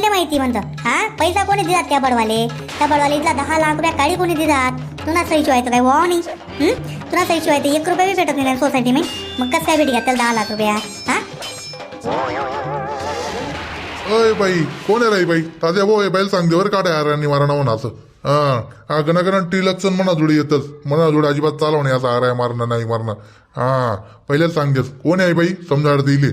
कोणले माहिती म्हणतं. हा? पैसा कोणी दिलात त्या बडवाले? त्या इथला दहा लाख रुपया काळी कोणी दिलात तुला सही शिवायचं काय वा नाही? तुला सही शिवाय एक रुपया बी भेटत नाही सोसायटी मी मग कसं काय भेटी घ्या त्याला दहा लाख रुपया? हा? अय बाई कोण आहे राई बाई? ताज्या भाऊ हे बैल सांगते बरं काढा यार निवारण म्हणा असं. हा हा गणगण टिलकचं म्हणा जुडी येतच. म्हणा जुडी अजिबात चालवणे असं आराय मारणं नाही मारणं. हा पहिलेच सांगतेस. कोण आहे बाई? समजाड दिली.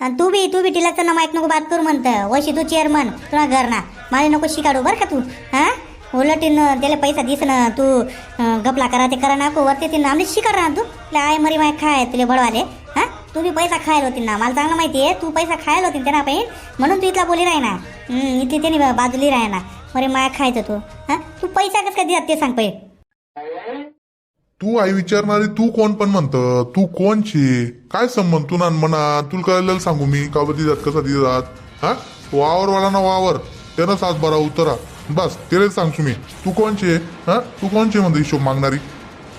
आणि तू बी तू बी टिलाचं ना माहीत नको बात करू म्हणतं. वशी तू चेअरमन तुला घर ना मला नको शिकाडू बरं का तू हा? उलटीन त्याला पैसा दिस ना तू गपला करा ते करा नको. वरती ते आमने शिकार ना तू आय मरी माय खाय तुले बडवाले हा? तू बी पैसा खायला होती ना. मला चांगलं माहिती आहे तू पैसा खायला होती त्यांना पाहिजे म्हणून तू इथला बोली राही ना इथली इथे त्याने बाजूली राही ना मरे माय खायचं तू हा? तू पैसा कसं काय देत ते सांग पाहिजे तू आई विचारणारी तू कोण पण म्हणत तू कोणची? काय संबंध? तू ना म्हणा तुला कळलेलं सांगू मी. का जात कसा कसं जात? हा? वावरवाला ना वावर. त्यानं सात बारा उतरा. बस तेरे सांगतो मी. तू कोण छे हा? तू कोणची म्हणतो हिशोब मागणारी?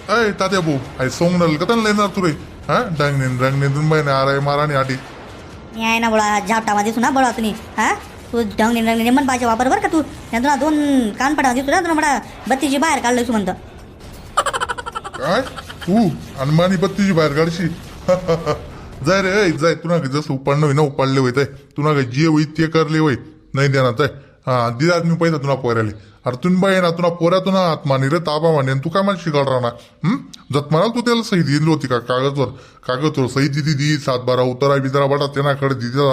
अय तात्या भाऊ आई सोंगनल का? त्यांना येणार तू रे. हा? डांगने डांगने दोन महिने आराय माराणी आठी मी ना बोळा झापटा दिसू ना बळा तुम्ही. हा? तू ढंग नेमन पाहिजे वापर बरं का तू? त्या तुला दोन कानपडा दिसू ना तुला म्हणा बत्तीची बाहेर काढलं म्हणतं. काय? तू आणि मानी बत्तीची बाहेर काढशी जाय रे ऐ, जाय तुना जसं उपाडणं होई ना उपाडले होय ताय तुना काय जे होई ते करले होय. नाही देणार ताय हा दिला मी पैसा तुला पोऱ्याले अरे तुम्ही बाई ना तुला पोऱ्या तुला आत्मानी रे ताबा माने आणि तू काय मला शिकाल राहणार? जत म्हणाल तू त्याला सही दिली होती का कागदवर? कागदवर सही दिली दी सात बारा उतरा बितरा बटा त्यांनाकडे दिली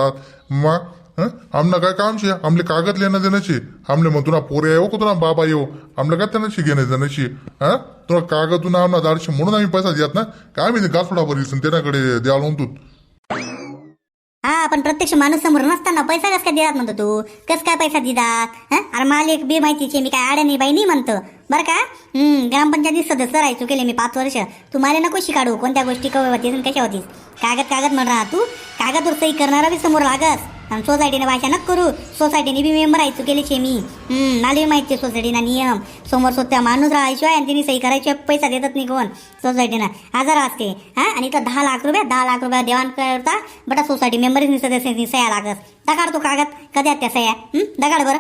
मग हं? आमना काय काम शे? आमले कागद लेणं देण्याची आमले मग तुला पोऱ्या येऊ का तुला बाबा येऊ आमला काय त्यांना घेणं देण्याची हा? तुला कागद तुला दाडशे म्हणून आम्ही पैसा देत ना. काय मी गासोडा बरीस त्याच्याकडे द्याल तू. हा पण प्रत्यक्ष माणूस समोर नसताना पैसा कस काय देतात म्हणतो तू? कस काय पैसा देतात? हा? अरे मालिक बे बी माहितीचे मी काय आड्या नाही बाई नाही म्हणतो. बरं का? हम्म ग्रामपंचायतीत सदस्य राहायचो केले मी पाच वर्ष. तू मला नको शिकाडू कोणत्या गोष्टी कवे होतीस आणि कशा होतीस? कागद कागद म्हणणार तू. कागदवर सही करणारा बी समोर लागस. आणि सोसायटीने भाषा नक करू. सोसायटीने बी मेंबर आहे केले छे मी. हम्म माहिती सोसायटीना नियम. समोर स्वतः माणूस राहायशिवाय आणि तिने सही करायशिवाय पैसा देतात नाही कोण. सोसायटीना हजार असते हा? आणि इथं दहा लाख रुपये दहा लाख रुपये देवाण करता बटा सोसायटी मेंबर सदस्यांनी सह्या लागत. दगाड तो कागद. कधी त्या सह्या? दगाड बरं.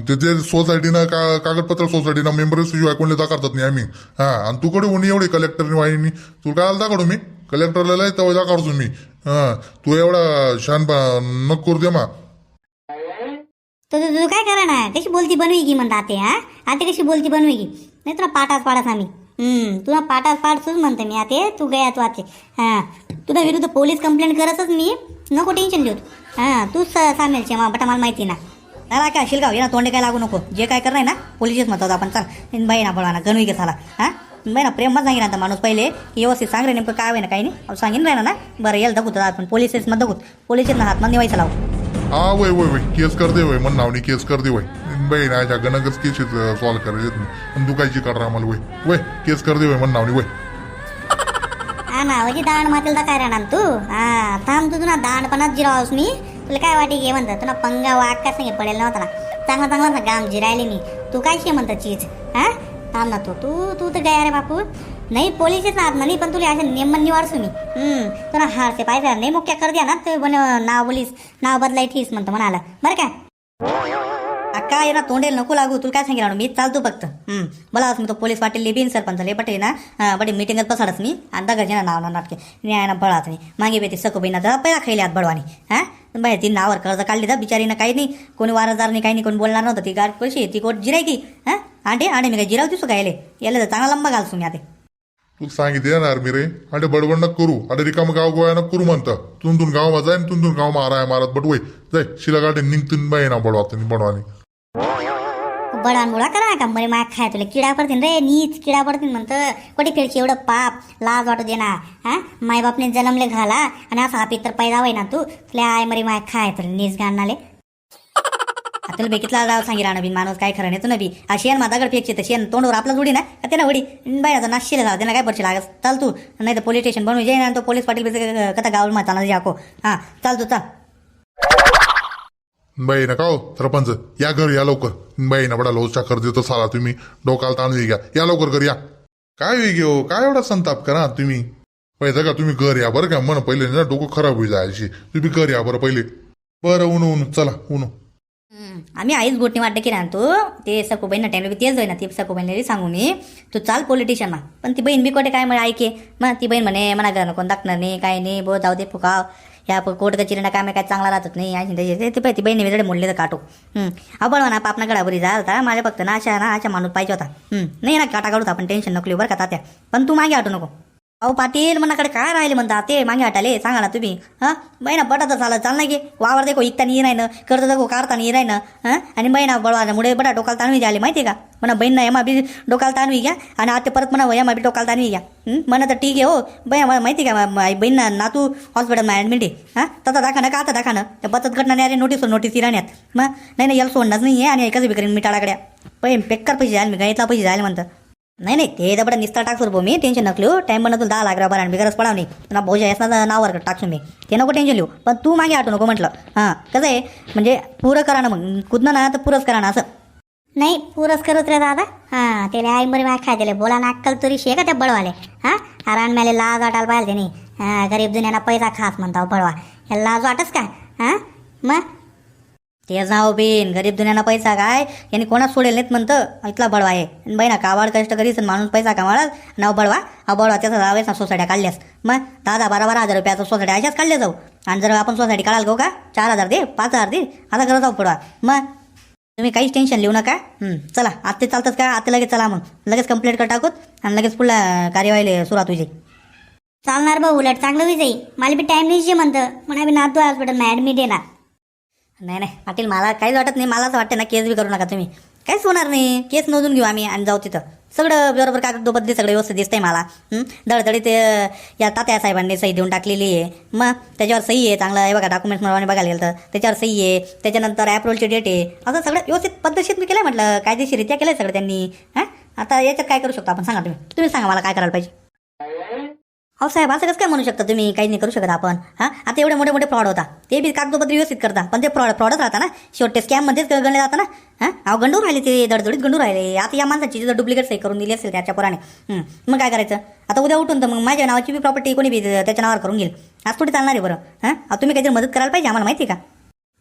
तिथे न- सोसायटीनं का कागदपत्र सोसायटीनं मेंबर शिवाय कोणले दाखवतात नाही आम्ही. हा आणि तू कोणी एवढे एवढी कलेक्टरनी वाहिनी तू काय दाखवतो हो मी? कलेक्टरला तेव्हा दाखवतो मी. हा तू एवढा शान नको करू दे मा. तर तू तू काय करा ना कशी बोलती बनवी की म्हणता आते हा? आते कशी बोलती बनवी की नाही तुला पाठाच पाडाच आम्ही. हम्म तुला पाठाच पाडतोच म्हणते मी आते तू गया तू आते. हा तुला विरुद्ध पोलीस कंप्लेंट करतच मी. नको टेन्शन घेऊ तू. हा तूच सामील मा बटा मला माहिती ना. अरे काय शिलगाव ये ना तोंडे काय लागू नको. जे काय करणार ना पोलीसच म्हणतात आपण चल. बाई ना बळवा गणवी के झाला. हा? बाई ना प्रेम सांगितलं आता माणूस. पहिले की व्यवस्थित सांग रे नेमकं काय होय ना काही नाही. अहो, सांगीन राहिना ना. बरं येईल दगूत आपण. पोलीसेस मध्ये दगूत पोलीसेस ना हातमध्ये निवायचं लावू. हा वय वय वय. केस कर दे वय. मन नावनी केस कर दे वय. बाई ना अशा गणकच केस सॉल्व करायचे आणि तू कायची कर आम्हाला वय. वय केस कर दे वय मन नावनी वय. हा ना म्हणजे दाण मातेल काय राहणार तू? हा थांब तू तुला दाणपणात जिरावस मी. तुला काय वाटे घे म्हणतं? तुला पंगा वाघ काय सांगे पडेल नव्हता ना. चांगला चांगला ना गाम जिरायले मी. तू काय शे म्हणतं चीज हा? थांब ना तू तू तू तर गया रे बापू. नाही पोलीसच ना नाही पण तुला अशा नेमन निवाडसू मी. हम्म तुला हारसे पाहिजे. नाही मुख्य कर द्या ना ते बन नाव बोलीस. नाव बदलाय ठीस म्हणतो म्हणाला. बरं काय काय ना तोंडेल नको लागू. तुला काय सांगितलं मी चालतो फक्त. हम्म मला मी तो पोलीस वाटेल बिन सरपंच ले बटे ना. हा, बटे मिटिंगात बसाडच मी. आणि दगडचे ना नाव ना नाटके. न्याय ना बळाच मी मागे बेती सको बहिणा तर पहिला आत बडवानी. हा? बाहेर ती नावावर कर्ज काढली तर बिचारीनं काही नाही. कोणी वारसदार नाही काही नाही कोणी बोलणार नव्हतं. ती गाठ कशी ती कोट जिरायकी हा? मी काय जिराव दिसू काय याला तर चांगला लंबा घालसू मी आता तू सांगितले ना मी रे. आणि बडबड करू. आणि रिकाम गाव गोया करू म्हणतं. तुंतून गाव मा जाय तुंतून गाव माराय मारत बट वय. जाय शिला गाठी निघतून बाई ना बडवा बडवानी. बडान बुडा करा का मरे माग खाय तुला किडा पडतील रे नीच किडा पडतील म्हणतं. कोटी फिरची एवढं पाप लाज वाटू दे ना हा? मायबापने जन्मले घाला आणि असा हा पितर पैदा होय ना तू. तुला आय मरे माग खाय तुला नीच गाणनाले तुला बेकीतला जाव सांगी ना बिन माणूस काय खरं नाही तू नबी आ शेण माझा दगड फेकचे तर शेण तोंडवर आपला जोडी ना. का ना वडी बाहेर नाशिले झाला त्यांना काय पडशी लागत चाल तू. नाही तर पोलीस स्टेशन बनवू जाईन आणि तो पोलीस पाटील कथा गावल मा जाको. हा चाल तू चाल. बाई ना का हो सरपंच. या घर या लवकर. बाई ना बडा लोच कर देतो साला तुम्ही. डोकाला ताण घ्या. या लवकर घर या. काय वेगळे हो? काय एवढा संताप करा तुम्ही? पैसा का तुम्ही घर या बरं का. मन पहिले ना डोकं खराब होई जायची. तुम्ही घर या बरं पहिले. बरं उनो उन चला उनो आम्ही आईच गोटणी वाटते की ना तू? ते सखूबाईंना टाइम तेच ना ती सखूबाईंना सांगू मी. तू चाल पोलिटिशियनला पण ती बहीण बी कोठे काय म्हणे ऐके? मग ती बहीण म्हणे म्हणा घरा कोण दाखणार नाही काय नाही बो जाऊ दे फुकाव. या प- कोर्ट कचेरीना काय काय चांगला राहत नाही आणि ते- पाहिजे बहिणी वेगळे मोडले तर काटू. हम्म. म्हणा पापना गडाबरी झाला होता. माझ्या फक्त ना अशा ना अशा माणूस पाहिजे होता. हम्म. नाही ना काटा काढू आपण टेन्शन नको बरं का तात्या. पण तू मागे आटू नको. अहो पाटील मनाकडे काय राहिले म्हणता? ते मागे हटाले सांगा ना तुम्ही. हा? बहिणा बटाटा चालत चाल नाही की? वावर देखो इकता नाही राहिनं कर्ज देखो काढता नाही राहिनं हां? आणि बहिणा बळवामुळे बटा डोकाला ताणवी झाले माहिती आहे का? म्हणा बहीण एमा बी डोकाला ताणवी घ्या आणि आता परत म्हणा एमा बी डोकाला ताणवी घ्या. म्हणा तर ठीक आहे हो. बया मला माहिती आहे का बहीण ना नातू हॉस्पिटलमध्ये ॲडमिट आहे हां? तसा ना का? आता दाखा ना. त्या बचत घटना अरे नोटीस नोटीस राहण्यात मग? नाही नाही याला सोडणारच नाही आहे आणि एकच विकरीन मी टाळाकड्या. पै बेकार पैसे जायला मी गाईतला पैसे जायला म्हणतं. नाही नाही ते दबडा निस्ता टाकसो भाऊ मी. टेन्शन नकलो टाइम बनत तुला दहा लाख रुपये आणि गरज पडाव नाही. तुला भाऊच्या यासना नावावर टाकतो मी. ते नको टेन्शन लिहू. पण तू मागे आठवू नको म्हटलं. हां कसं आहे? म्हणजे पुरं करा ना मग. कुदनं ना तर पुरंच करा ना असं. नाही पुरस करत रे दादा. हा त्याला आई मरी माग खाय दिले. बोला ना अक्कल तरी शे का त्या बळवाले हा आरान मेले लाज वाटायला पाहिजे नाही. हा गरीब दुनियाना पैसा खास म्हणता हो बळवा याला लाज वाटच काय हा मग? ते जाओ बेन गरीब दुन्याना पैसा काय? यांनी कोणाच सोडेल नाहीत म्हणतं? इथला बळवा आहे. बाई ना कावाड कष्ट करीस माणूस पैसा कमावाल नाव बळवा हा बळवा त्याचा जावेस ना सोसायट्या काढल्यास. मग दहा दहा बारा बारा हजार रुपयाचा सोसायट्या अशाच काढल्या जाऊ. आणि जर आपण सोसायटी काढायला गो का? चार हजार दे पाच हजार दे. आता करत जाऊ पडवा. मग तुम्ही काहीच टेन्शन लिहू नका. चला. आत्ते चालतात का? आत्ते लगेच चला मग. लगेच कंप्लेंट कर टाकूत आणि लगेच पुढला कार्यवाही सुरुवात तुझी चालणार भाऊ उलट. चांगलं विजयी मला बी टाईम नाही जे म्हणतं म्हणा बी नातू हॉस्पिटल ऍडमिट आहे ना. नाही नाही. पाटील मला काहीच वाटत नाही. मला असं वाटतं ना केस बी करू नका तुम्ही. काहीच होणार नाही. केस नोंदून घेऊ आम्ही आणि जाऊ तिथं. सगळं बरोबर कागदोबद्दल सगळं व्यवस्थित दिसतंय मला. दळदळी ते या तात्या साहेबांनी सही देऊन टाकलेली आहे. मग त्याच्यावर सही आहे. चांगलं आहे बघा डॉक्युमेंट्स म्हणून बघायला गेलं तर. त्याच्यावर सही आहे. त्याच्यानंतर ॲप्रोलची डेट आहे. असं सगळं व्यवस्थित पद्धतशीर मी केलं म्हटलं. कायदेशीरित्या केलं सगळं त्यांनी. हां? आता याच्यात काय करू शकतो आपण? सांगा तुम्ही. तुम्ही सांगा मला काय करायला पाहिजे. अहो साहेब असं कसं काय म्हणू शकता तुम्ही? काही नाही करू शकत आपण. हां? आता एवढे मोठे मोठे फ्रॉड होता. ते बी कागदोपत्र व्यवस्थित करता. पण ते फ्रॉड फ्रॉडच राहता ना? शेवटे स्कॅममध्येच गणले जातं ना? हां? अहो गंडू राहिले ते दडदडीत गंडू राहिले. आता या माणसाची जर डुप्लिकेट सही करून दिली असेल त्याच्या पोराने. मग काय करायचं? आता उद्या उठून तर मग माझ्या नावाची बी प्रॉपर्टी कोणी बी त्याच्या नावावर करून घेईल. आज थोडी चालणार आहे बरं? हां? तुम्ही काहीतरी मदत करायला पाहिजे आम्हाला माहिती आहे का?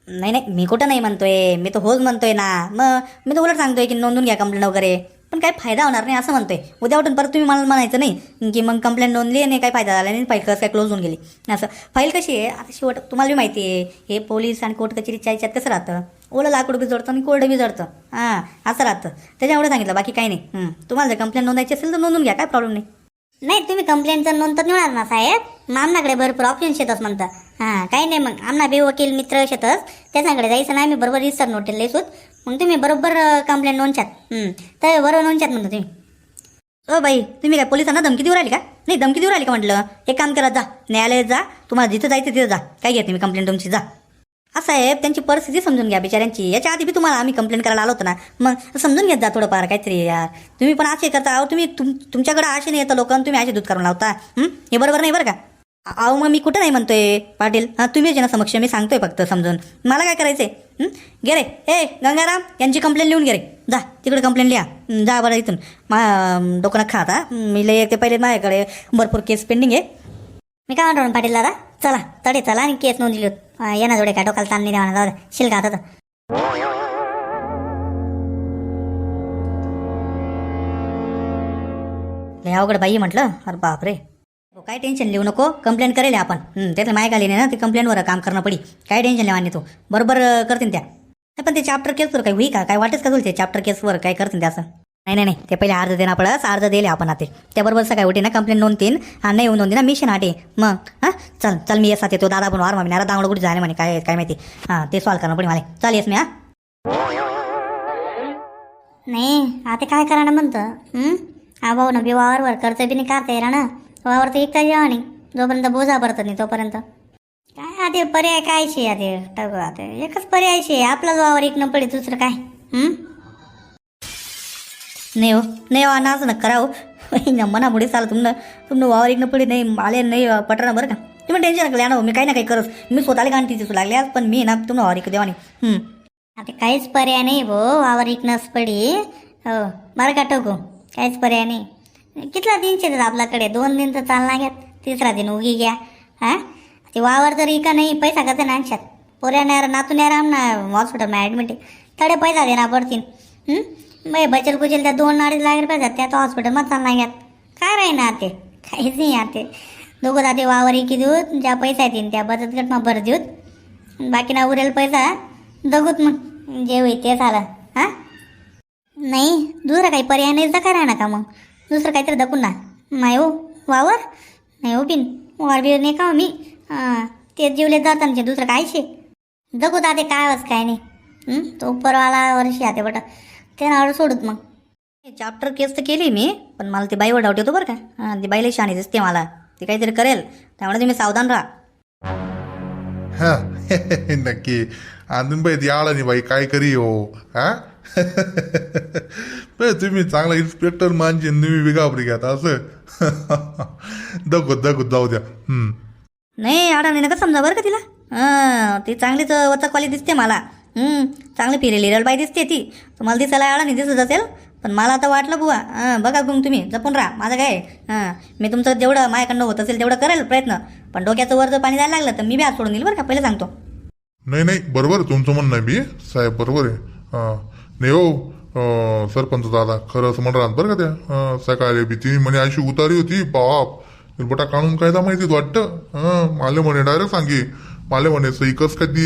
नाही नाही. मी कुठं नाही म्हणतोय. मी तर होच म्हणतोय ना. मग मी तर उलट सांगतोय की नोंदून घ्या कंप्लेंट वगैरे. पण काही फायदा होणार नाही असं म्हणतोय. उद्या उठून परत तुम्ही मला म्हणायचं नाही की मग कंप्लेंट नोंदली आणि काही फायदा झाला नाही फाईल कसं काय क्लोज होऊन गेली. असं. फाईल कशी आहे? आता शेवट तुम्हाला बी माहिती आहे हे पोलीस आणि कोर्ट कचेरीच्या याच्यात कसं राहतं? ओलं लाकूड बी जोडतं आणि कोरडं बी जोडतं. हां असं राहतं. त्याच्यामुळे सांगितलं बाकी काही नाही. तुम्हाला जर कंप्लेंट नोंदायची असेल तर नोंदून घ्या काय प्रॉब्लेम नाही. नाही तुम्ही कंप्लेंटचं नोंद तर निवणार ना साहेब? आमनाकडे भरपूर ऑप्शन शेतच म्हणता हां काही नाही मग. आमना बे वकील मित्र शेतच त्याच्याकडे जायचं नाही मी बरोबर रिसर नोटील लिहिसूत. मग तुम्ही बरोबर कंप्लेंट नोंदच्यात. तर बरोबर नोंदच्यात म्हणतो तुम्ही. ओ बाई तुम्ही काय पोलिसांना धमकी देऊ राहिली का? नाही धमकी देऊ राहिली का म्हटलं? एक काम करा जा. न्यायालयात जा. तुम्हाला जिथं जायचं तिथं जा. काय घ्या तुम्ही कंप्लेंट तुमची जा. असं आहे त्यांची परिस्थिती समजून घ्या बिचाऱ्यांची. याच्या आधी बी तुम्हाला आम्ही कंप्लेंट करायला आलो होतो ना. मग समजून घेत जा थोडंफार काहीतरी यार. तुम्ही पण असे करता. अहो तुम्ही तुम तुमच्याकडे आशे नाही येतं लोकांना तुम्ही असे दूध करून लावता. हे बरोबर नाही बरं का? अहो मग मी कुठं नाही म्हणतोय? पाटील हां तुम्हीच ना समक्ष मी सांगतोय फक्त समजून. मला काय करायचंय? गे रे. ए गंगाराम यांची कंप्लेंट लिहून घे रे. जा तिकडे कंप्लेंट लिहा. जा बरं इथून. मा डोकं खा आता मी लय ते पहिले माझ्याकडे भरपूर केस पेंडिंग आहे. मी काय म्हणतो पाटील दादा? चला तडे चला आणि केस नोंदली येणं जोडे काय डोकाला ताण नाही देवाना. जाऊ शिल शिलका आता लय अवघड बाई म्हटलं. अरे बापरे. काय टेन्शन लिहू नको. कंप्लेंट करेल आपण. त्याचं त्यातलं माय आली नाही ना ते कंप्लेंटवर काम करणं पडी. काय टेन्शन लिहा तू? बरोबर करतील त्या. नाही, पण ते चॅप्टर केसवर काही होई का? काय वाटेच का तुला ते चॅप्टर केसवर काय करतील त्या असं? नाही नाही नाही. ते पहिले अर्ज देणार पडस अर्ज दिले आपण आता. त्याबरोबर सकाळी उठे ना कंप्लेंट नोंदतीन. आणि नाही येऊन नोंदी ना मिशन आटे मग हां? चल चल मी येस येतो दादा पण वार मी नारा दांगड कुठे झाले? म्हणे काय काय माहिती. हां ते सॉल्व करणं पडे मला. चल येस मी हां. नाही आता काय करा ना म्हणतं? हं? हा भाऊ ना बिवावर वर कर्ज बी नाही काढता येणार ना. वावर तर एकटा जेव्हा नाही जोपर्यंत बोजा भरत नाही तोपर्यंत. काय आता पर्याय काय शे आता टग आता एकच पर्याय शे. आपलाच वावर एक न पडे दुसरं काय? नाही हो नाही हो अण्णा असं नका करावं मना पुढे चाल तुमनं तुमनं वावर एक पडी नाही आले नाही पटरा बरं का? तुम्ही टेन्शन नका ना मी काही ना काही करस मी स्वतःला गाणी तिथे लागले आज पण मी ना तुम्हाला वावर एक देवानी आता काहीच पर्याय नाही भो वावर एक नस पडी. हो बरं का टोकू काहीच पर्याय नाही. कितला दिन शेतात आपल्याकडे? दोन दिन तर चालना घ्यात तिसरा दिन उगी घ्या. हा? ते वावर तर इका नाही? पैसा कसं ना आणशात? पोऱ्या नाही नातून नाही राम ना हॉस्पिटलमध्ये ॲडमिट तडे थोडे पैसा देणार पडतील बाई बचल कुचल त्या दोन अडीच लाख रुपये जात त्या तो हॉस्पिटलमध्ये चालला घ्यात काय राहीना ते? काहीच नाही आते दोघं जाते वावर इकी देऊ ज्या पैसा येतील त्या बचत गट मग भर देऊत. बाकी ना उरेल पैसा दगूत मग. जे होईल ते झालं. हां? नाही दुसरा काही पर्याय नाही तर काय राहणार का मग? दुसरं काहीतरी दकून ना. नाही हो वावर? नाही हो बिन वावर बिवर नाही का हो मी? ते जीवले जातात आमचे दुसरं काय शे जगू ते काय वस काय नाही? तो परवाला वर्षी आते बट ते नाव सोडत मग. चॅप्टर केस तर केली मी पण मला ती बाईवर डाऊट येतो बरं का. हां ती बाईला शाणी दिसते मला. ती काहीतरी करेल त्यामुळे तुम्ही सावधान राहा. हा नक्की. अजून बाई ती आळा नाही बाई काय करी हो? हा? बाई, तुम्ही चांगला इन्स्पेक्टर मानचे तुम्ही घाबरी घ्या असं. दगत दगत जाऊ द्या. नाही अडाणी नका समजा बरं का तिला? हां ती चांगलीच वचकवाली दिसते मला. चांगली फिरेली रलबाई दिसते ती. तुम्हाला दिसायला अडाणी दिसत असेल पण मला आता वाटलं बुवा. हां बघा मग तुम्ही जपून राहा माझं काय हां मी तुमचं जेवढं माझ्याकडनं होत असेल तेवढं करेल प्रयत्न. पण डोक्याचं वर जर पाणी जायला लागलं तर मी बी हात सोडून देईल बरं का पहिले सांगतो. नाही नाही बरोबर तुमचं म्हणणं बी. साहेब बरोबर आहे. नाही हो सरपंच दादा खरं असं म्हणणार बरं का त्या सकाळी बी म्हणे अशी उतारी होती बाप. बटा काढून कायदा माहितीत वाटतं? हं, माले म्हणे डायरेक्ट सांगे. माले म्हणे सही कस काय ती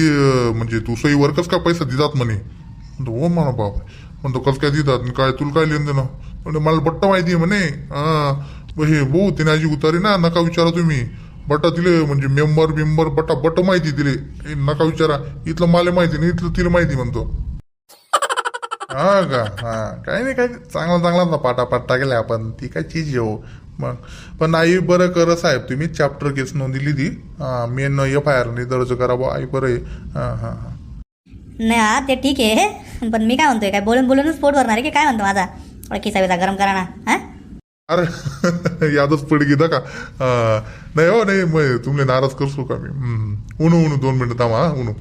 म्हणजे तू सहीवर कस का पैसा देतात म्हणे. म्हणतो हो म्हणा बाप. म्हणतो कस काय देतात? काय तुला काय लिहून देणं म्हणजे मला बट्ट माहिती आहे म्हणे. हा हे भाऊ तिने अशी उतारी ना नका विचारा तुम्ही. बटा तिले म्हणजे मेंबर बिंबर बटा बट माहिती तिले नका विचारा. इथलं माले माहिती नाही इथलं तिला माहिती म्हणतो. हा का? हा. काही नाही काय चांगला चांगला ना पाटापाट टाकले आपण. ती काय चीज आहे हो? मग. पण आई बरं कर साहेब तुम्ही चॅप्टर केस नोंदली ती. मेन एफ आय आर नाही दर्ज करा बुवा आई बरं हा हा हा. नाही हा ते ठीक आहे. पण मी काय म्हणतोय काय बोलून बोलूनच पोट भरणार आहे की काय म्हणतो माझा? ओळखीचा बिचा गरम करा ना हा? अरे यादच पड गेला का. नाही हो नाही मग तुमले नाराज करसो का मी. उनू उनू दोन मिनिटं थांबा उनू.